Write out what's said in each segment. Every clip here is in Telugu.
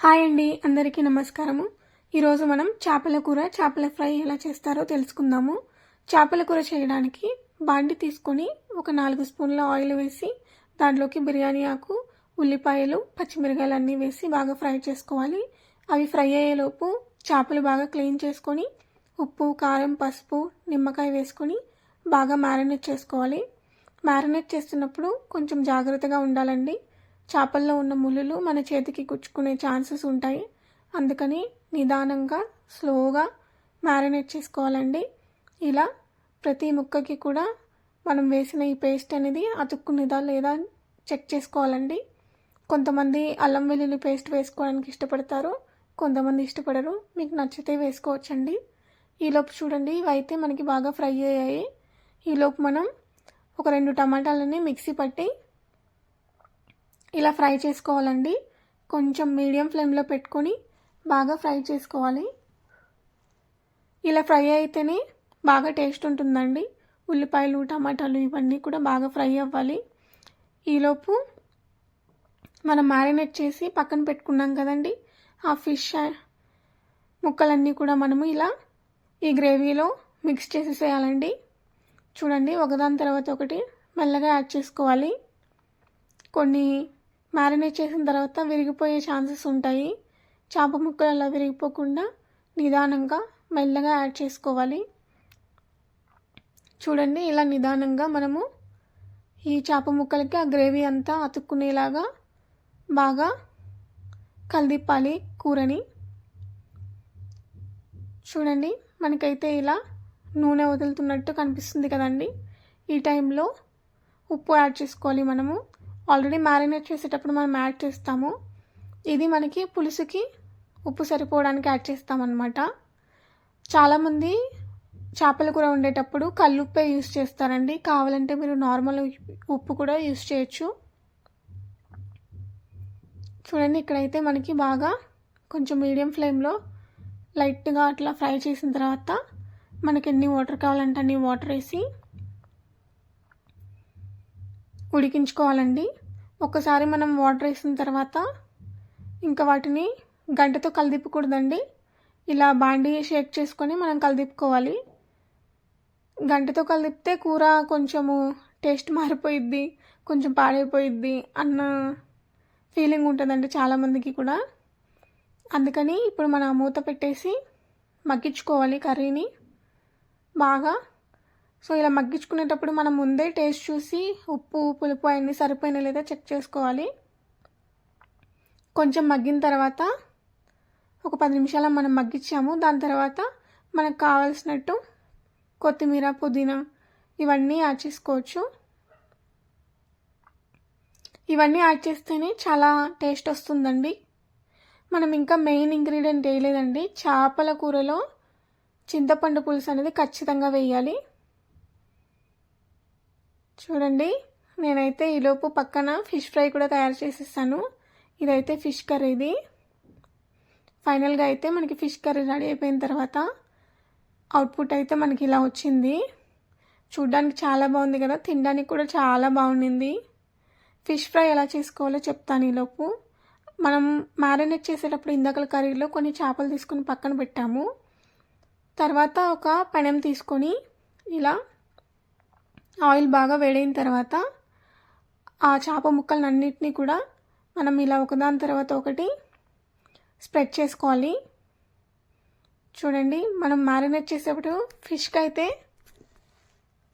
హాయ్ అండి అందరికీ నమస్కారము. ఈరోజు మనం చేపల కూర చేపల ఫ్రై ఎలా చేస్తారో తెలుసుకుందాము. చేపల కూర చేయడానికి బాండి తీసుకొని ఒక నాలుగు స్పూన్ల ఆయిల్ వేసి దాంట్లోకి బిర్యానీ ఆకు ఉల్లిపాయలు పచ్చిమిరకాయలు అన్నీ వేసి బాగా ఫ్రై చేసుకోవాలి. అవి ఫ్రై అయ్యేలోపు చేపలు బాగా క్లీన్ చేసుకొని ఉప్పు కారం పసుపు నిమ్మకాయ వేసుకొని బాగా మ్యారినేట్ చేసుకోవాలి. మ్యారినేట్ చేస్తున్నప్పుడు కొంచెం జాగ్రత్తగా ఉండాలండి. చేపల్లో ఉన్న ముళ్ళులు మన చేతికి గుచ్చుకునే ఛాన్సెస్ ఉంటాయి. అందుకని నిదానంగా స్లోగా మ్యారినేట్ చేసుకోవాలండి. ఇలా ప్రతి ముక్కకి కూడా మనం వేసిన ఈ పేస్ట్ అనేది అతుక్కునేదా లేదా చెక్ చేసుకోవాలండి. కొంతమంది అల్లం వెల్లుల్లి పేస్ట్ వేసుకోవడానికి ఇష్టపడతారు కొంతమంది ఇష్టపడరు. మీకు నచ్చితే వేసుకోవచ్చండి. ఈలోపు చూడండి ఇవైతే మనకి బాగా ఫ్రై అయ్యాయి. ఈలోపు మనం ఒక రెండు టమాటాలని మిక్సీ పట్టి ఇలా ఫ్రై చేసుకోవాలండి. కొంచెం మీడియం ఫ్లేమ్లో పెట్టుకొని బాగా ఫ్రై చేసుకోవాలి. ఇలా ఫ్రై అయితేనే బాగా టేస్ట్ ఉంటుందండి. ఉల్లిపాయలు టమాటాలు ఇవన్నీ కూడా బాగా ఫ్రై అవ్వాలి. ఈలోపు మనం మ్యారినేట్ చేసి పక్కన పెట్టుకున్నాం కదండి. ఆ ఫిష్ ముక్కలన్నీ కూడా మనము ఇలా ఈ గ్రేవీలో మిక్స్ చేసేసేయాలండి. చూడండి ఒకదాని తర్వాత ఒకటి మెల్లగా యాడ్ చేసుకోవాలి. కొన్ని మ్యారినేట్ చేసిన తర్వాత విరిగిపోయే ఛాన్సెస్ ఉంటాయి. చేప ముక్కలు అలా విరిగిపోకుండా నిదానంగా మెల్లగా యాడ్ చేసుకోవాలి. చూడండి ఇలా నిదానంగా మనము ఈ చేప ముక్కలకి ఆ గ్రేవీ అంతా అతుక్కునేలాగా బాగా కలిదిప్పాలి కూరని. చూడండి మనకైతే ఇలా నూనె వదులుతున్నట్టు కనిపిస్తుంది కదండి. ఈ టైంలో ఉప్పు యాడ్ చేసుకోవాలి మనము. ఆల్రెడీ మ్యారినేట్ చేసేటప్పుడు మనం యాడ్ చేస్తాము. ఇది మనకి పులుసుకి ఉప్పు సరిపోవడానికి యాడ్ చేస్తామన్నమాట. చాలామంది చేపల కూర వండేటప్పుడు కల్లుప్పే యూస్ చేస్తారండి. కావాలంటే మీరు నార్మల్ ఉప్పు కూడా యూస్ చేయొచ్చు. చూడండి ఇక్కడైతే మనకి బాగా కొంచెం మీడియం ఫ్లేమ్లో లైట్గా అట్లా ఫ్రై చేసిన తర్వాత మనకి ఎన్ని వాటర్ కావాలంటే అన్ని వాటర్ వేసి ఉడికించుకోవాలండి. ఒకసారి మనం వాటర్ వేసిన తర్వాత ఇంకా వాటిని గంటతో కలిదిప్పకూడదండి. ఇలా బాండీ షేక్ చేసుకొని మనం కలిదిప్పుకోవాలి. గంటతో కలిపితే కూర కొంచెము టేస్ట్ మారిపోయిద్ది కొంచెం పాడైపోయిద్ది అన్న ఫీలింగ్ ఉంటుందండి చాలామందికి కూడా. అందుకని ఇప్పుడు మనం మూత పెట్టేసి మగ్గించుకోవాలి కర్రీని. బాగా సో ఇలా మగ్గించుకునేటప్పుడు మనం ముందే టేస్ట్ చూసి ఉప్పు పులుపు అన్నీ సరిపోయినా లేదా చెక్ చేసుకోవాలి. కొంచెం మగ్గిన తర్వాత ఒక పది నిమిషాలు మనం మగ్గించాము. దాని తర్వాత మనకు కావాల్సినట్టు కొత్తిమీర పుదీనా ఇవన్నీ యాడ్ చేసుకోవచ్చు. ఇవన్నీ యాడ్ చేస్తేనే చాలా టేస్ట్ వస్తుందండి. మనం ఇంకా మెయిన్ ఇంగ్రీడియంట్ వేయలేదండి. చేపల కూరలో చింతపండు పులుసు అనేది ఖచ్చితంగా వేయాలి. చూడండి నేనైతే ఈలోపు పక్కన ఫిష్ ఫ్రై కూడా తయారు చేసేసాను. ఇదైతే ఫిష్ కర్రీది ఫైనల్గా అయితే మనకి ఫిష్ కర్రీ రెడీ అయిపోయిన తర్వాత అవుట్పుట్ అయితే మనకి ఇలా వచ్చింది. చూడ్డానికి చాలా బాగుంది కదా తినడానికి కూడా చాలా బాగుండింది. ఫిష్ ఫ్రై ఎలా చేసుకోవాలో చెప్తాను ఈలోపు మనం మ్యారినేట్ చేసేటప్పుడు ఇందాకల కర్రీలో కొన్ని చేపలు తీసుకొని పక్కన పెట్టాము. తర్వాత ఒక పెనం తీసుకొని ఇలా ఆయిల్ బాగా వేడైన తర్వాత ఆ చేప ముక్కలన్నింటినీ కూడా మనం ఇలా ఒకదాని తర్వాత ఒకటి స్ప్రెడ్ చేసుకోవాలి. చూడండి మనం మ్యారినేట్ చేసేటప్పుడు ఫిష్కి అయితే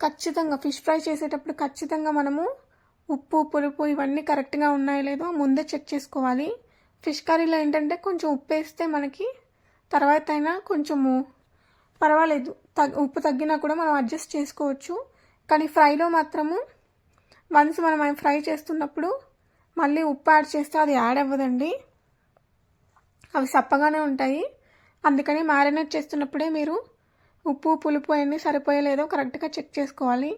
ఖచ్చితంగా ఫిష్ ఫ్రై చేసేటప్పుడు ఖచ్చితంగా మనము ఉప్పు పులుపు ఇవన్నీ కరెక్ట్గా ఉన్నాయో లేదో ముందే చెక్ చేసుకోవాలి. ఫిష్ కర్రీలో ఏంటంటే కొంచెం ఉప్పు వేస్తే మనకి తర్వాత అయినా కొంచెము పర్వాలేదు. తగ్ ఉప్పు తగ్గినా కూడా మనం అడ్జస్ట్ చేసుకోవచ్చు. కానీ ఫ్రైలో మాత్రము వన్స్ మనం ఫ్రై చేస్తున్నప్పుడు మళ్ళీ ఉప్పు యాడ్ చేస్తే అది యాడ్ అవ్వదండి. అవి సప్పగానే ఉంటాయి. అందుకని మ్యారినేట్ చేస్తున్నప్పుడే మీరు ఉప్పు పులుపు అన్నీ సరిపోయలేదో కరెక్ట్గా చెక్ చేసుకోవాలి.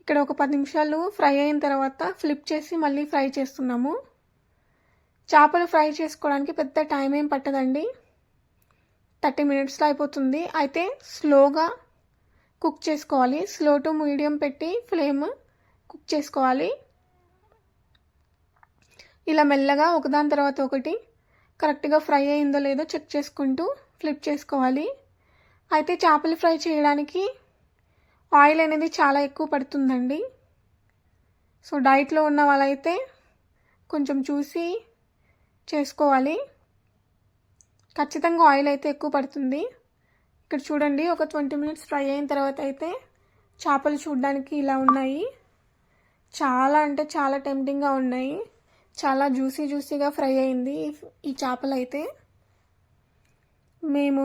ఇక్కడ ఒక పది నిమిషాలు ఫ్రై అయిన తర్వాత ఫ్లిప్ చేసి మళ్ళీ ఫ్రై చేస్తున్నాము. చేపలు ఫ్రై చేసుకోవడానికి పెద్ద టైం ఏం పట్టదండి. థర్టీ మినిట్స్లో అయిపోతుంది. అయితే స్లోగా కుక్ చేసుకోవాలి. స్లో టు మీడియం పెట్టి ఫ్లేమ్ కుక్ చేసుకోవాలి. ఇలా మెల్లగా ఒకదాని తర్వాత ఒకటి కరెక్ట్గా ఫ్రై అయిందో లేదో చెక్ చేసుకుంటూ ఫ్లిప్ చేసుకోవాలి. అయితే చేపలు ఫ్రై చేయడానికి ఆయిల్ అనేది చాలా ఎక్కువ పడుతుందండి. సో డైట్లో ఉన్న వాళ్ళైతే కొంచెం చూసి చేసుకోవాలి. ఖచ్చితంగా ఆయిల్ అయితే ఎక్కువ పడుతుంది. ఇక్కడ చూడండి ఒక ట్వంటీ మినిట్స్ ఫ్రై అయిన తర్వాత అయితే చేపలు చూడడానికి ఇలా ఉన్నాయి. చాలా అంటే చాలా టెంప్టింగ్గా ఉన్నాయి. చాలా జ్యూసీ జ్యూసీగా ఫ్రై అయింది ఈ చేపలు అయితే. మేము